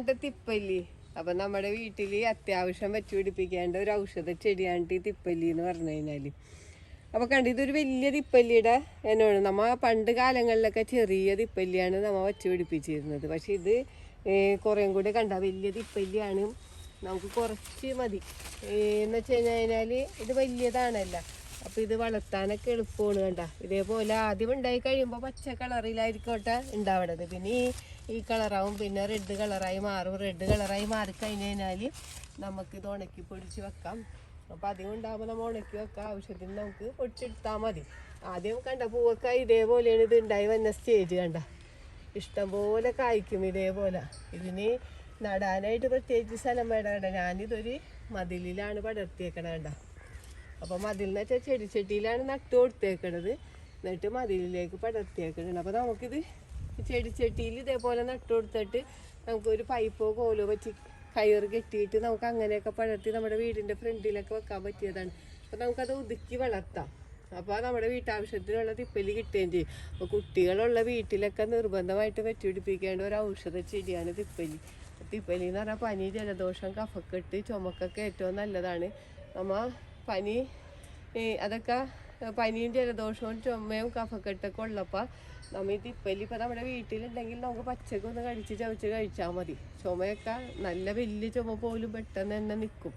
ഇതാണ് തിപ്പല്ലി. അപ്പൊ നമ്മുടെ വീട്ടിൽ അത്യാവശ്യം വെച്ച് പിടിപ്പിക്കേണ്ട ഒരു ഔഷധ ചെടിയാണ് ഈ തിപ്പല്ലി എന്ന് പറഞ്ഞു കഴിഞ്ഞാൽ. അപ്പൊ കണ്ടു ഇതൊരു വലിയ തിപ്പല്ലിയുടെ എന്നോട് നമ്മ പണ്ട് കാലങ്ങളിലൊക്കെ ചെറിയ തിപ്പല്ലിയാണ് നമ്മ വെച്ച് പിടിപ്പിച്ചിരുന്നത്. പക്ഷെ ഇത് കുറേം കൂടെ കണ്ട വലിയ തിപ്പല്ലിയാണ്. നമുക്ക് കുറച്ച് മതി. എന്ന് വെച്ച് കഴിഞ്ഞാൽ ഇത് വലിയതാണല്ല. അപ്പൊ ഇത് വളർത്താനൊക്കെ എളുപ്പമാണ് കണ്ട. ഇതേപോലെ ആദ്യം ഉണ്ടായി കഴിയുമ്പോൾ പച്ച കളറിലായിരിക്കോട്ടെ ഉണ്ടാവണത്. പിന്നെ ഈ ഈ കളറാവും പിന്നെ റെഡ് കളറായി മാറും. റെഡ് കളറായി മാറി കഴിഞ്ഞ് കഴിഞ്ഞാൽ നമുക്ക് ഇത് ഉണക്കി പൊടിച്ച് വെക്കാം. അപ്പോൾ അധികം ഉണ്ടാകുമ്പോൾ നമ്മൾ ഉണക്കി വെക്കാം. ആവശ്യത്തിന് നമുക്ക് പൊടിച്ചെടുത്താൽ മതി. ആദ്യം കണ്ട പൂവൊക്കെ ഇതേപോലെയാണ് ഇത് ഉണ്ടായി വന്ന സ്റ്റേജ് കണ്ട. ഇഷ്ടംപോലെ കായ്ക്കും ഇതേപോലെ. ഇതിന് നടാനായിട്ട് പ്രത്യേകിച്ച് സ്ഥലം വേണ്ട ഞാനിതൊരു മതിലിലാണ് പടർത്തിയേക്കണ കണ്ട. അപ്പോൾ മതിലിനെ വെച്ചാൽ ചെടിച്ചട്ടിയിലാണ് നട്ടു കൊടുത്തേക്കണത്. എന്നിട്ട് മതിലിലേക്ക് പടർത്തിയേക്കണത്. അപ്പോൾ നമുക്കിത് ചെടിച്ചട്ടിയിൽ ഇതേപോലെ നട്ടു കൊടുത്തിട്ട് നമുക്കൊരു പൈപ്പോ കോലോ പറ്റി കയർ കെട്ടിയിട്ട് നമുക്ക് അങ്ങനെയൊക്കെ പടർത്തി നമ്മുടെ വീടിന്റെ ഫ്രണ്ടിലൊക്കെ വെക്കാൻ പറ്റിയതാണ്. അപ്പോൾ നമുക്കത് ഒതുക്കി വളർത്താം. അപ്പോൾ നമ്മുടെ വീട്ടാവശ്യത്തിനുള്ള തിപ്പലി കിട്ടുകയും ചെയ്യും. അപ്പോൾ കുട്ടികളുള്ള വീട്ടിലൊക്കെ നിർബന്ധമായിട്ട് വെച്ചുപിടിപ്പിക്കേണ്ട ഒരു ഔഷധ ചെടിയാണ് തിപ്പലി തിപ്പലി എന്ന് പറഞ്ഞാൽ പനി ജലദോഷം കഫക്കെട്ട് ചുമക്കൊക്കെ ഏറ്റവും നല്ലതാണ്. നമ്മ പനി. അതൊക്കെ പനിയും ജലദോഷവും ചുമയും കഫക്കെട്ടൊക്കെ ഉള്ളപ്പോൾ നമ്മൾ ഈ തിപ്പലി ഇപ്പം നമ്മുടെ വീട്ടിലുണ്ടെങ്കിൽ നമുക്ക് പച്ചക്ക് ഒന്ന് കടിച്ച് ചവച്ച് കഴിച്ചാൽ മതി. ചുമയൊക്കെ നല്ല വലിയ ചുമ പോലും പെട്ടെന്ന് തന്നെ നിൽക്കും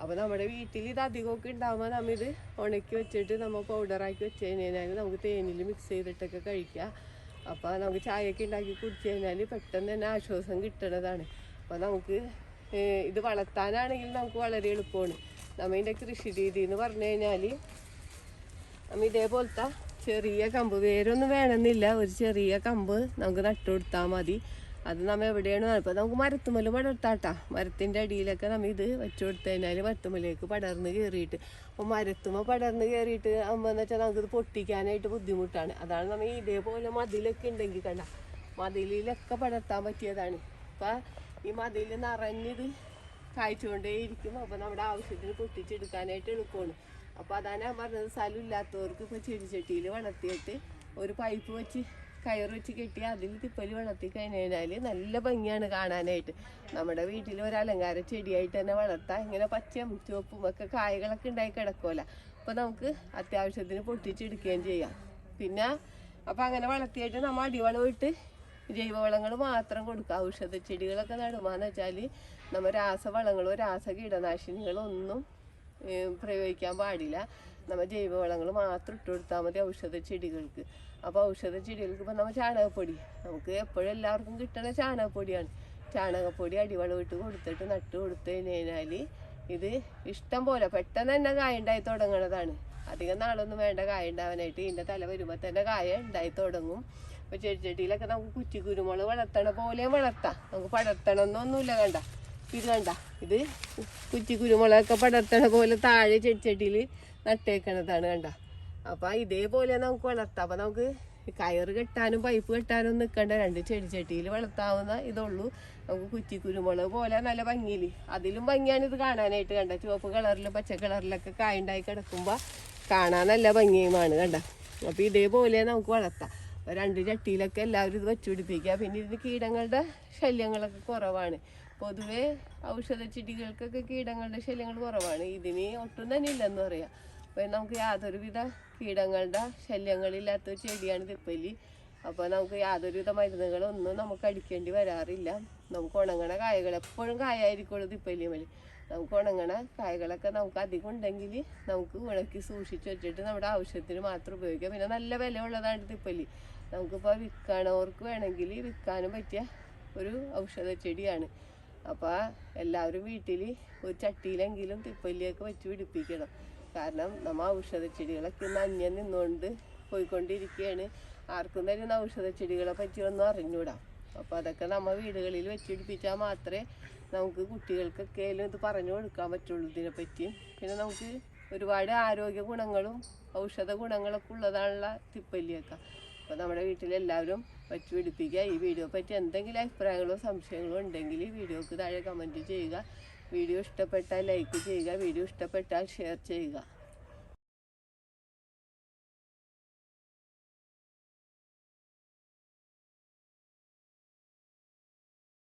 അപ്പോൾ നമ്മുടെ വീട്ടിൽ ഇത് അധികമൊക്കെ ഉണ്ടാകുമ്പോൾ നമ്മ ഇത് ഉണക്കി വെച്ചിട്ട് നമ്മൾ പൗഡറാക്കി വെച്ച് കഴിഞ്ഞാൽ നമുക്ക് തേനിൽ മിക്സ് ചെയ്തിട്ടൊക്കെ കഴിക്കാം. അപ്പോൾ നമുക്ക് ചായയൊക്കെ ഉണ്ടാക്കി കുടിച്ച് കഴിഞ്ഞാൽ പെട്ടെന്ന് തന്നെ ആശ്വാസം കിട്ടണതാണ്. അപ്പോൾ നമുക്ക് ഇത് വളർത്താനാണെങ്കിൽ നമുക്ക് വളരെ എളുപ്പമാണ്. നമ്മ ഇതിന്റെ കൃഷി രീതി എന്ന് പറഞ്ഞു കഴിഞ്ഞാൽ നമ്മ ഇതേപോലത്തെ ചെറിയ കമ്പ് വേരൊന്നും വേണമെന്നില്ല. ഒരു ചെറിയ കമ്പ് നമുക്ക് നട്ടു കൊടുത്താൽ മതി. അത് നമ്മൾ എവിടെയാണ് ഇപ്പോൾ നമുക്ക് മരത്തുമ്മൽ പടർത്താട്ടാ. മരത്തിന്റെ അടിയിലൊക്കെ നമ്മ ഇത് വെച്ചു കൊടുത്തു കഴിഞ്ഞാൽ മരത്തുമലേക്ക് പടർന്ന് കയറിയിട്ട് അപ്പോൾ മരത്തുമ്മ പടർന്ന് കയറിയിട്ട് ആകുമ്പോൾ എന്ന് വെച്ചാൽ നമുക്കിത് പൊട്ടിക്കാനായിട്ട് ബുദ്ധിമുട്ടാണ്. അതാണ് നമ്മ ഇതേപോലെ മതിലൊക്കെ ഉണ്ടെങ്കിൽ കണ്ട. മതിലിലൊക്കെ പടർത്താൻ പറ്റിയതാണ്. അപ്പം ഈ മതിൽ നിറഞ്ഞത് കായ്ച്ചുകൊണ്ടേയിരിക്കും അപ്പോൾ നമ്മുടെ ആവശ്യത്തിന് പൊട്ടിച്ചെടുക്കാനായിട്ട് എളുപ്പമാണ്. അപ്പോൾ അതാണ് ഞാൻ പറഞ്ഞത്. സ്ഥലം ഇല്ലാത്തവർക്ക് ഇപ്പോൾ ചെടിച്ചട്ടിയിൽ വളർത്തിയിട്ട് ഒരു പൈപ്പ് വെച്ച് കയർ വെച്ച് കെട്ടി അതിൽ തിപ്പലി വളർത്തി കഴിഞ്ഞ് കഴിഞ്ഞാൽ നല്ല ഭംഗിയാണ് കാണാനായിട്ട്. നമ്മുടെ വീട്ടിൽ ഒരു അലങ്കാര ചെടിയായിട്ട് തന്നെ വളർത്താം ഇങ്ങനെ പച്ചയും ചുവപ്പും ഒക്കെ കായകളൊക്കെ ഉണ്ടായി കിടക്കുമല്ല അപ്പോൾ നമുക്ക് അത്യാവശ്യത്തിന് പൊട്ടിച്ചെടുക്കുകയും ചെയ്യാം. പിന്നെ അപ്പോൾ അങ്ങനെ വളർത്തിയിട്ട് നമ്മൾ അടിവളം ഇട്ട് ജൈവവളങ്ങൾ മാത്രം കൊടുക്കുക. ഔഷധ ചെടികളൊക്കെ നടുമാന്ന് വെച്ചാൽ നമ്മൾ രാസവളങ്ങളോ രാസ കീടനാശിനികളോ ഒന്നും പ്രയോഗിക്കാൻ പാടില്ല. നമ്മൾ ജൈവവളങ്ങൾ മാത്രം ഇട്ട് കൊടുത്താൽ മതി ഔഷധ ചെടികൾക്ക്. അപ്പോൾ ഔഷധ ചെടികൾക്ക് ഇപ്പം നമ്മൾ ചാണകപ്പൊടി നമുക്ക് എപ്പോഴും എല്ലാവർക്കും കിട്ടണ ചാണകപ്പൊടിയാണ്. ചാണകപ്പൊടി അടിവളം ഇട്ട് കൊടുത്തിട്ട് നട്ട് കൊടുത്തു കഴിഞ്ഞാൽ ഇത് ഇഷ്ടം പോലെ പെട്ടെന്ന് തന്നെ കായ ഉണ്ടായി തുടങ്ങണതാണ്. അധികം നാളൊന്നും വേണ്ട കായ ഉണ്ടാവാനായിട്ട് ഇതിന്റെ തല വരുമ്പോൾ തന്നെ കായ ഉണ്ടായി തുടങ്ങും. അപ്പോൾ ചെടിച്ചെടിയിലൊക്കെ നമുക്ക് കുറ്റി കുരുമുളക് വളർത്തണ പോലെയും വളർത്താം. നമുക്ക് പടർത്തണം എന്നൊന്നുമില്ല കണ്ട. ഇത് ഇത് കുറ്റി കുരുമുളകൊക്കെ പടർത്തണ പോലെ താഴെ ചെടിച്ചട്ടിയിൽ നട്ടേക്കണതാണ് കണ്ട. അപ്പം ഇതേപോലെ നമുക്ക് വളർത്താം. അപ്പം നമുക്ക് കയറ് കെട്ടാനും പൈപ്പ് കെട്ടാനും നിൽക്കണ്ട രണ്ട് ചെടിച്ചട്ടിയിൽ വളർത്താവുന്ന ഇതുള്ളൂ. നമുക്ക് കുറ്റി കുരുമുളക് പോലെ നല്ല ഭംഗിയിൽ അതിലും ഭംഗിയാണ് ഇത് കാണാനായിട്ട് കണ്ട. ചുവപ്പ് കളറിലും പച്ച കളറിലൊക്കെ കായുണ്ടായി കിടക്കുമ്പോൾ കാണാൻ നല്ല ഭംഗിയുമാണ് കണ്ട. അപ്പോൾ ഇതേപോലെ നമുക്ക് വളർത്താം. രണ്ട് ചട്ടിയിലൊക്കെ എല്ലാവരും ഇത് വെച്ചുപിടിപ്പിക്കുക. പിന്നെ ഇതിന് കീടങ്ങളുടെ ശല്യങ്ങളൊക്കെ കുറവാണ്. പൊതുവേ ഔഷധ ചെടികൾക്കൊക്കെ കീടങ്ങളുടെ ശല്യങ്ങൾ കുറവാണ്. ഇതിന് ഒട്ടും തന്നെ ഇല്ലെന്ന് പറയാം. അപ്പോൾ നമുക്ക് യാതൊരുവിധ കീടങ്ങളുടെ ശല്യങ്ങളില്ലാത്ത ഒരു ചെടിയാണ് തിപ്പലി. അപ്പോൾ നമുക്ക് യാതൊരുവിധ മരുന്നുകളൊന്നും നമുക്ക് അടിക്കേണ്ടി വരാറില്ല. നമുക്ക് ഉണങ്ങണ കായകൾ എപ്പോഴും കായായിരിക്കുള്ളൂ തിപ്പല്ലിമേൽ നമുക്ക് ഉണങ്ങണ കായകളൊക്കെ നമുക്ക് അധികം ഉണ്ടെങ്കിൽ നമുക്ക് ഉണക്കി സൂക്ഷിച്ച് വെച്ചിട്ട് നമ്മുടെ ആവശ്യത്തിന് മാത്രം ഉപയോഗിക്കാം. പിന്നെ നല്ല വില ഉള്ളതാണ് തിപ്പല്ലി നമുക്കിപ്പോൾ വിൽക്കണവർക്ക് വേണമെങ്കിൽ വിൽക്കാനും പറ്റിയ ഒരു ഔഷധ ചെടിയാണ് അപ്പോൾ എല്ലാവരും വീട്ടിൽ ഒരു ചട്ടിയിലെങ്കിലും തിപ്പല്ലിയൊക്കെ വെച്ച് പിടിപ്പിക്കണം. കാരണം നമ്മ ഔഷധ ചെടികളൊക്കെ ഇന്ന് അന്യം നിന്നുകൊണ്ട് പോയിക്കൊണ്ടിരിക്കുകയാണ് ആർക്കും തന്നെ ഔഷധ ചെടികളെ പറ്റിയൊന്നും അറിഞ്ഞൂടാം. അപ്പോൾ അതൊക്കെ നമ്മൾ വീടുകളിൽ വെച്ച് പിടിപ്പിച്ചാൽ മാത്രമേ നമുക്ക് കുട്ടികൾക്കൊക്കെ ഇത് പറഞ്ഞു കൊടുക്കാൻ പറ്റുള്ളൂ ഇതിനെപ്പറ്റി പിന്നെ നമുക്ക് ഒരുപാട് ആരോഗ്യ ഗുണങ്ങളും ഔഷധ ഗുണങ്ങളൊക്കെ ഉള്ളതാണുള്ള തിപ്പല്ലിയൊക്കെ. അപ്പോൾ നമ്മുടെ വീട്ടിലെല്ലാവരും വച്ച് പിടിപ്പിക്കുക ഈ വീഡിയോ പറ്റി എന്തെങ്കിലും അഭിപ്രായങ്ങളോ സംശയങ്ങളോ ഉണ്ടെങ്കിൽ ഈ വീഡിയോക്ക് താഴെ കമന്റ് ചെയ്യുക. വീഡിയോ ഇഷ്ടപ്പെട്ടാൽ ലൈക്ക് ചെയ്യുക. വീഡിയോ ഇഷ്ടപ്പെട്ടാൽ ഷെയർ ചെയ്യുക.